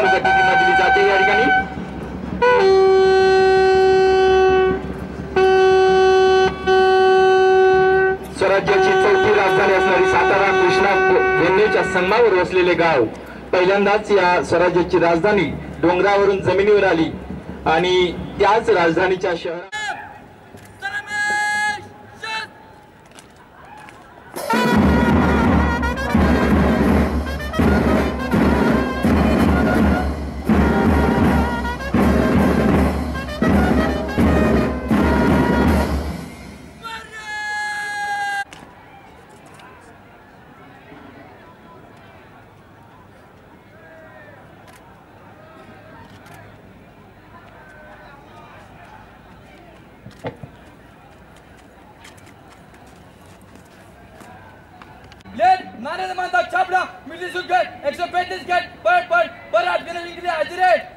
प्रमुख अतिथींना दिली जाते या ठिकाणी स्वराज्याची चौथी राजधानी असणारी सातारा कृष्णा रेल्वेच्या संगमावर वसलेले गाव. पहिल्यांदाच या स्वराज्याची राजधानी डोंगरावरून जमिनीवर आली आणि त्याच राजधानीच्या शहरात लेट नारे मानता छापडा मिली सुटगट एकशे पेतीस गट पट पट परात गणेश इंग्लिश हजिरेट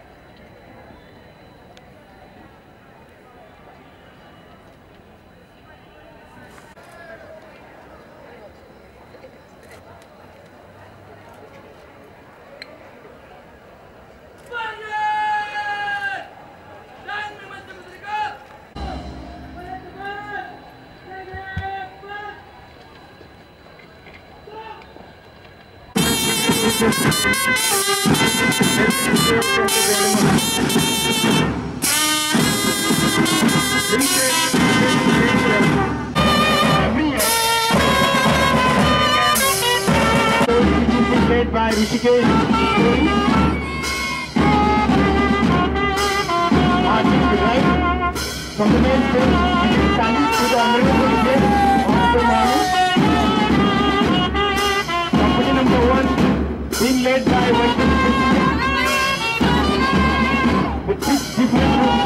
led by Rishikesh. Marching to right. From the main stage, standing to the honorable guest of the morning. Being led by Vaikus with six different groups.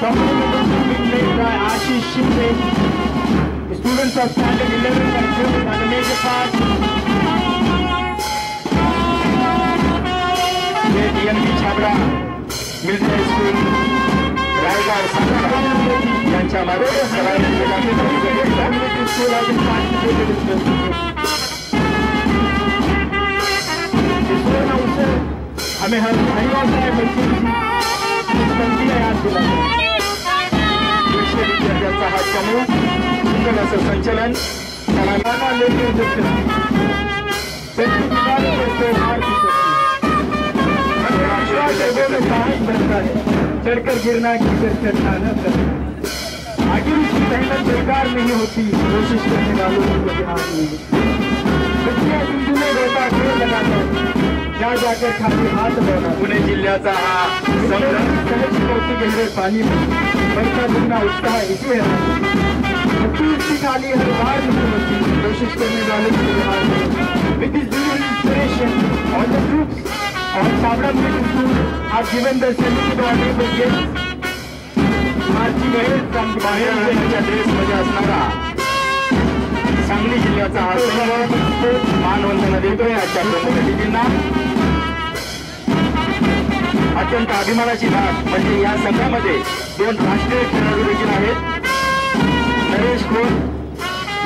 Company number being led by Ashish Shinde. Students of standard 11 and 12 are the major part. ये DMP Chhabra military school Raigad Satara यांच्या मार्फत सराव school has been participated in this. ISRO से हमें हर धन्यवाद है बच्चों की संख्या याद दिलाते विश्वविद्यालयाचा हा समूह सुंदर असं संचलन कलाकारांना लेकर देते त्यांची निवारण करते हार की शक्ती और राष्ट्र लोगों में साहस बनता है चढ़कर गिरना गिरकर चढ़ना अच्छा न कर। आखिर उसकी मेहनत बेकार नहीं होती कोशिश करने वालों को बदनाम नहीं बच्चे झुंझुने रोता खेल लगाकर जा जाकर खाली हाथ बना पुणे जिल्ह्याचा हा सहज कोटी गहरे पानी में वरचा जुना उत्साह इथे है। बच्ची उसकी खाली हर बार नहीं होती कोशिश करने वालों को ध्यान नहीं with is because inspiration on the groups और honorable guest marching ahead from the बाहेर देशाच्या ड्रेसमध्ये असणारा सांगली जिल्ह्याचा हा संघ मानवंदना देतोय आजच्या प्रमुख अतिथींना अत्यंत अभिमानाची बाब म्हणजे या संघामध्ये दोन राष्ट्रीय खेळाडू देखील आहेत. नरेश खोत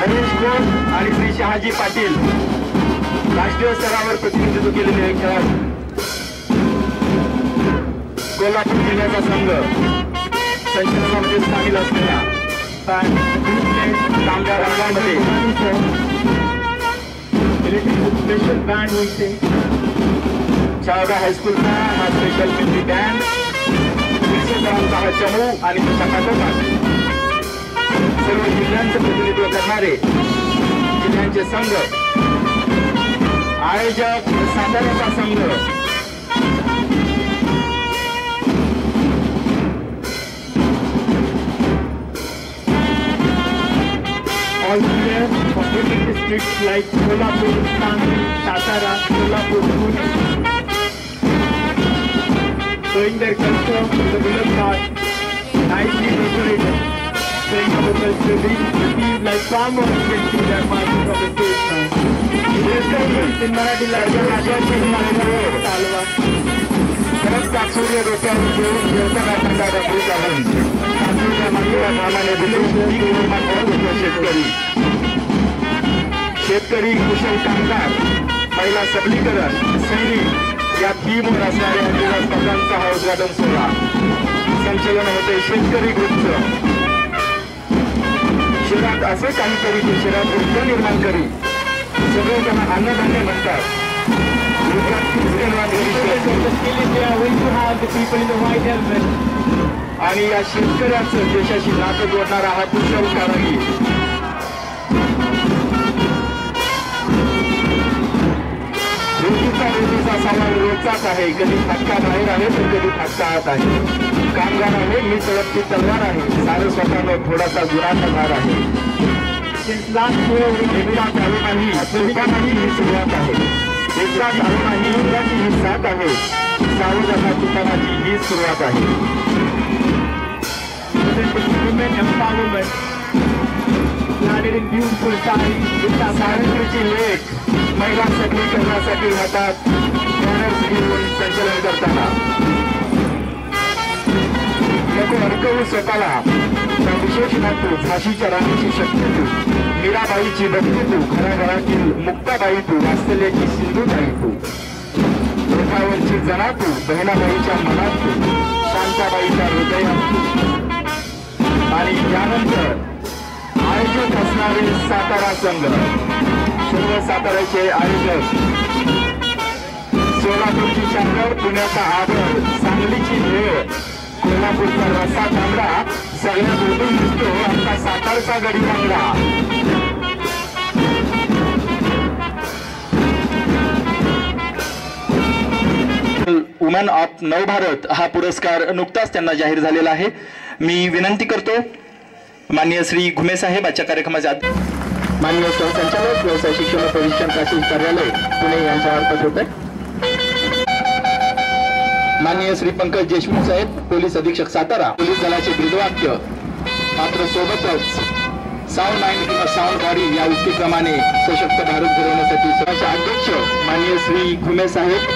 नरेश खोत आणि श्री शहाजी पाटील. राष्ट्रीय स्तरावर प्रतिनिधित्व केलेले खेळाडू. कोल्हापूर जिल्ह्याचा संघ. संचलनामध्ये सामील असलेला कामगार रंगामध्ये स्पेशल बँड होते शाळगा हायस्कूलचा हा स्पेशल मिलिटरी बँड विशेषांचा हा चमू आणि त्याच्या सर्व जिल्ह्यांचं प्रतिनिधित्व करणारे जिल्ह्यांचे संघ. आयोजक साताऱ्याचा संघ. players from different districts like Kolhapur, Sangli, Satara, Kolhapur, Pune. Showing their culture with the bullet card, nicely decorated. Showing our culture, these cities like farmers can see their marching from the stage now. In Marathi language, Rajashi Marathi, Talwa. खरंच सूर्य डोक्यावर घेऊन व्यवसायाचा डबरू घालून कापूरच्या मागीला कामाने दिली पीक निर्माण करत होतो शेतकरी शेतकरी कुशल कामगार महिला सबलीकरण सैनिक या तीन असणाऱ्या क्रीडा स्पर्धांचा हा उद्घाटन सोहळा. संचलन होते शेतकरी ग्रुपचं. शहरात असे काहीतरी ते शहरात ऊर्जा निर्माण करी सगळे त्यांना अन्नधान्य म्हणतात. आणि या शेतकऱ्याचं देशाशी नातं जोडणारा हा कुशल कारागीर रोजीचा सवाल रोजचाच आहे. कधी फटका बाहेर आहे तर कधी फटका आत आहे. कामगार आहे मी तळपची तलवार आहे. सारं स्वतःनं थोडासा गुणाचा आहे. एकदा चालू नाही. तुफानाची ही सुरुवात आहे. एकदा चालू नाही ही साथ आहे. सावधाना तुफानाची ही सुरुवात आहे. सावित्रीची लेख. महिला सबलीकरणासाठी हातात बॅनर्स घेऊन संचलन करताना. नको अडकवू स्वतःला. त्या विशेष नातू झाशीच्या राणीची शक्ती तू मीराबाईची भक्ती तू घराघरातील मुक्ताबाई तू वास्तल्याची सिंधुताई तू मुखावरची जना तू बहिणाबाईच्या मनात तू शांताबाईच्या हृदयात. तू आणि त्यानंतर आयोजक असणारे सातारा संघ. सर्व साताऱ्याचे आयोजक. सोलापूरची शंकर पुण्याचा आदर सांगलीची भेळ कोल्हापूरचा रसा तांबडा सगळ्यात उठून दिसतो आमचा सातारचा गडी चांगला. वुमन ऑफ नवभारत हा पुरस्कार नुकताच त्यांना जाहीर झालेला आहे. मी विनंती करतो मान्य श्री घुमे साहेब आजच्या माननीय सहसंचालक व्यवसाय शिक्षण प्रशिक्षण तहसील कार्यालय पुणे यांच्या मार्फत होत माननीय श्री पंकज देशमुख साहेब पोलीस अधीक्षक सातारा पोलीस दलाचे ब्रीदवाक्य मात्र सोबतच साऊंड माइंड किंवा साऊंड बॉडी या उक्तीप्रमाणे सशक्त भारत घडवण्यासाठी सभाचे अध्यक्ष माननीय श्री घुमे साहेब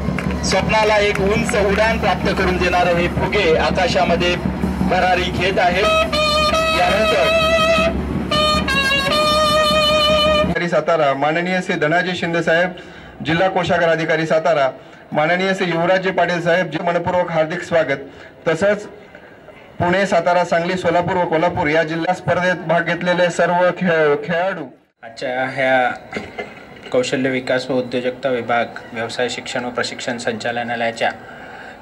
स्वप्नाला एक उंच उडान प्राप्त करून देणारे हे फुगे आकाशामध्ये भरारी घेत आहेत. यानंतर अधिकारी सातारा माननीय श्री धनाजी शिंदे साहेब जिल्हा कोषागार अधिकारी सातारा माननीय श्री युवराजजी पाटील साहेब जे मनपूर्वक हार्दिक स्वागत. तसंच पुणे सातारा सांगली सोलापूर व कोल्हापूर या जिल्हा स्पर्धेत भाग घेतलेले सर्व खेळ खेळाडू. आजच्या ह्या कौशल्य विकास व उद्योजकता विभाग व्यवसाय शिक्षण व प्रशिक्षण संचालनालयाच्या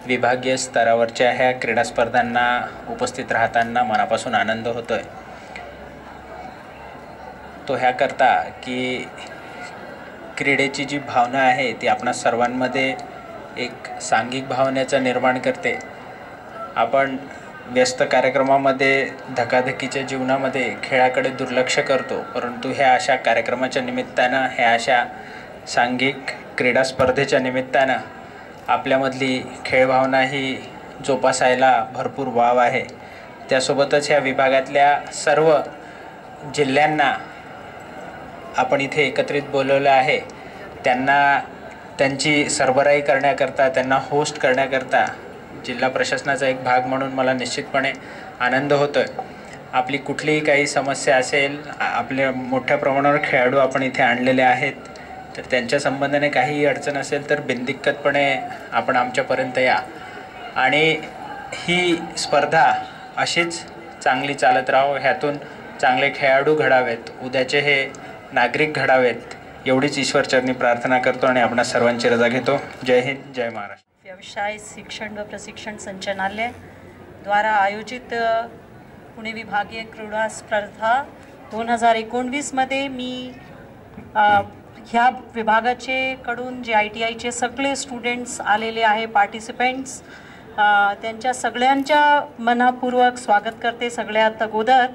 विभागीय स्तरावरच्या ह्या क्रीडा स्पर्धांना उपस्थित राहताना मनापासून आनंद होतो आहे तो ह्याकरता की क्रीडेची जी भावना आहे ती आपणा सर्वांमध्ये एक सांघिक भावनेचं निर्माण करते. आपण व्यस्त कार्यक्रमामध्ये धकाधकीच्या जीवनामध्ये खेळाकडे दुर्लक्ष करतो. परंतु ह्या अशा कार्यक्रमाच्या निमित्तानं ह्या अशा सांघिक क्रीडा स्पर्धेच्या निमित्तानं आपल्यामधली खेळभावना ही जोपासायला भरपूर वाव आहे. त्यासोबतच ह्या विभागातल्या सर्व जिल्ह्यांना आपण इथे एकत्रित बोलवलं आहे. त्यांना त्यांची सरबराई करण्याकरता त्यांना होस्ट करण्याकरता जिल्हा प्रशासनाचा एक भाग म्हणून मला निश्चितपणे आनंद होतो आहे आपली कुठलीही काही समस्या असेल आपल्या मोठ्या प्रमाणावर खेळाडू आपण इथे आणलेले आहेत तर त्यांच्या संबंधाने काहीही अडचण असेल तर बिनदिक्कतपणे आपण आमच्यापर्यंत या. आणि ही स्पर्धा अशीच चांगली चालत राहो ह्यातून चांगले खेळाडू घडावेत उद्याचे हे नागरिक घडावेत एवढीच ईश्वरचरणी प्रार्थना करतो आणि आपणा सर्वांची रजा घेतो. जय हिंद जय महाराष्ट्र. व्यवसाय शिक्षण व प्रशिक्षण संचालनालय द्वारा आयोजित पुणे विभागीय क्रीडा स्पर्धा दोन हजार एकोणवीसमध्ये मी ह्या विभागाचे कडून जे आय टी आयचे सगळे स्टुडंट्स आलेले आहे पार्टिसिपेंट्स त्यांच्या सगळ्यांच्या मनापूर्वक स्वागत करते सगळ्यात अगोदर.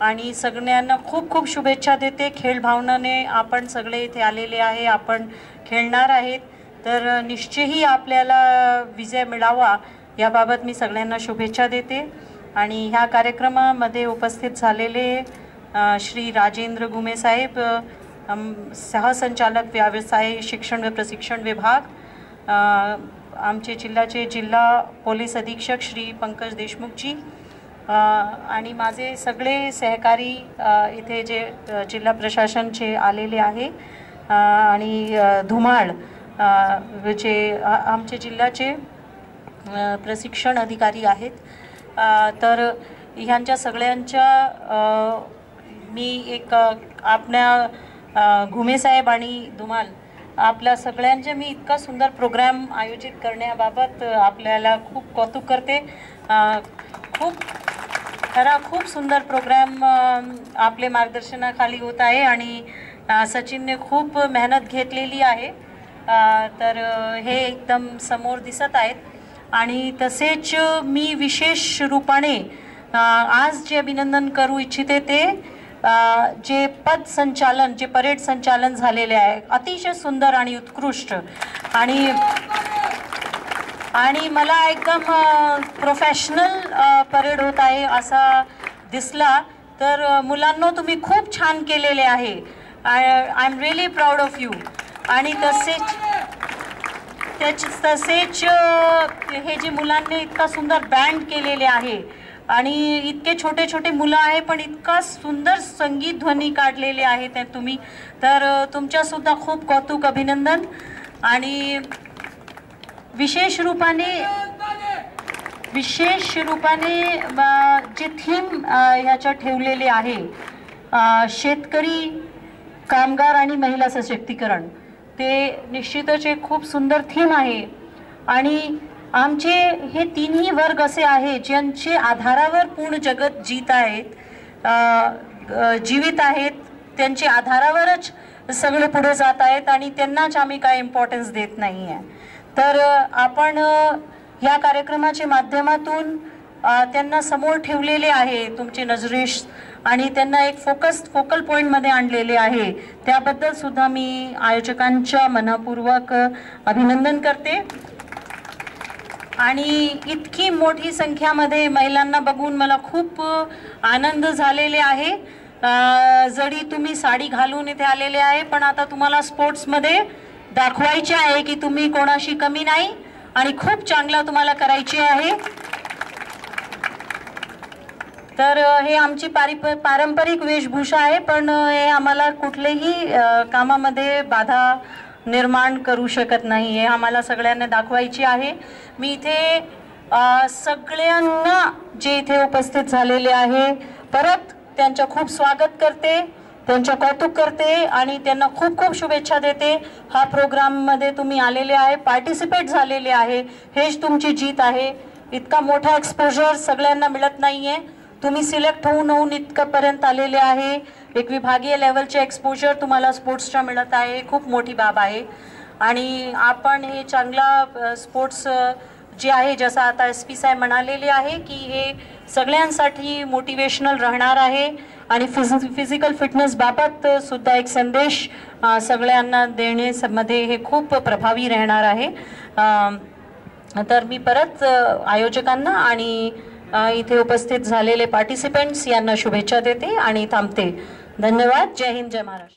आणि सगळ्यांना खूप खूप शुभेच्छा देते. खेळ भावनाने आपण सगळे इथे आलेले आहे आपण खेळणार आहेत. तर निश्चयही आपल्याला विजय मिळावा याबाबत मी सगळ्यांना शुभेच्छा देते. आणि ह्या कार्यक्रमामध्ये उपस्थित झालेले श्री राजेंद्र गुमे साहेब सहसंचालक व्यवसाय शिक्षण व प्रशिक्षण विभाग आमचे जिल्ह्याचे जिल्हा पोलीस अधीक्षक श्री पंकज देशमुखजी आणि माझे सगळे सहकारी इथे जे जिल्हा प्रशासनचे आलेले आहे आणि धुमाळ जे आमचे जिल्ह्याचे प्रशिक्षण अधिकारी आहेत. तर ह्यांच्या सगळ्यांच्या मी एक आपल्या घुमेसाहेब घुमे साहेब आणि धुमाल आपल्या सगळ्यांचे मी इतका सुंदर प्रोग्राम आयोजित करण्याबाबत आपल्याला खूप कौतुक करते. खूप खरा खूप सुंदर प्रोग्राम आपले मार्गदर्शनाखाली होत आहे आणि सचिनने खूप मेहनत घेतलेली आहे. तर हे एकदम समोर दिसत आहेत. आणि तसेच मी विशेष रूपाने आज जे अभिनंदन करू इच्छिते ते जे पद संचालन जे परेड संचालन झालेले आहे अतिशय सुंदर आणि उत्कृष्ट. आणि आणि मला एकदम प्रोफेशनल परेड होत आहे असा दिसला. तर मुलांना तुम्ही खूप छान केलेले आहे. I I am really proud of you आणि तसेच त्याच तसेच हे जे मुलांनी इतका सुंदर बँड केलेले आहे आणि इतके छोटे छोटे मुलं आहे पण इतका सुंदर संगीत ध्वनी काढलेले आहे त्या तुम्ही. तर तुमच्यासुद्धा खूप कौतुक अभिनंदन. आणि विशेष रूपाने विशेष रूपाने जे थीम ह्याच्या ठेवलेले आहे शेतकरी कामगार आणि महिला सशक्तीकरण. ते निश्चितच एक खूप सुंदर थीम आहे. आणि आमचे हे तिन्ही वर्ग असे आहे ज्यांचे आधारावर पूर्ण जगत जीत आहेत जीवित आहेत त्यांचे आधारावरच सगळे पुढे जात आहेत आणि त्यांनाच आम्ही काय इम्पॉर्टन्स देत नाही आहे तर आपण या कार्यक्रमाच्या माध्यमातून त्यांना समोर ठेवलेले आहे तुमचे नजरेश आणि त्यांना एक फोकस फोकल पॉईंटमध्ये आणलेले आहे. त्याबद्दल सुद्धा मी आयोजकांच्या मनापूर्वक अभिनंदन करते. आणि इतकी मोठी संख्यामध्ये महिलांना बघून मला खूप आनंद झालेले आहे. जरी तुम्ही साडी घालून इथे आलेले आहे पण आता तुम्हाला स्पोर्ट्समध्ये दाखवायचे आहे की तुम्ही कोणाशी कमी नाही आणि खूप चांगला तुम्हाला करायचे आहे. तर हे आमची पारि पारंपरिक वेशभूषा आहे पण हे आम्हाला कुठलेही कामामध्ये बाधा निर्माण करू शकत नाही. हे आम्हाला सगळ्यांना दाखवायची आहे. मी इथे सगळ्यांना जे इथे उपस्थित झालेले आहे परत त्यांचं खूप स्वागत करते त्यांचं कौतुक करते आणि त्यांना खूप खूप शुभेच्छा देते. हा प्रोग्राममध्ये तुम्ही आलेले आहे पार्टिसिपेट झालेले आहे. हेच तुमची जीत आहे. इतका मोठा एक्सपोजर सगळ्यांना मिळत नाही आहे तुम्ही सिलेक्ट होऊन होऊन इतकंपर्यंत आलेले आहे. एक विभागीय लेवलचे एक्सपोजर तुम्हाला स्पोर्ट्सच्या मिळत आहे. खूप मोठी बाब आहे. आणि आपण हे चांगला स्पोर्ट्स जे आहे जसं आता एस पी साहेब म्हणालेले आहे की हे सगळ्यांसाठी मोटिवेशनल राहणार आहे. आणि फिज फिजिकल फिटनेस बाबत सुद्धा एक संदेश अ, सगळ्यांना देण्यामध्ये हे खूप प्रभावी राहणार आहे. तर मी परत आयोजकांना आणि इथे उपस्थित झालेले पार्टिसिपेंट्स यांना शुभेच्छा देते आणि थांबते. धन्यवाद. जय हिंद जय महाराष्ट्र.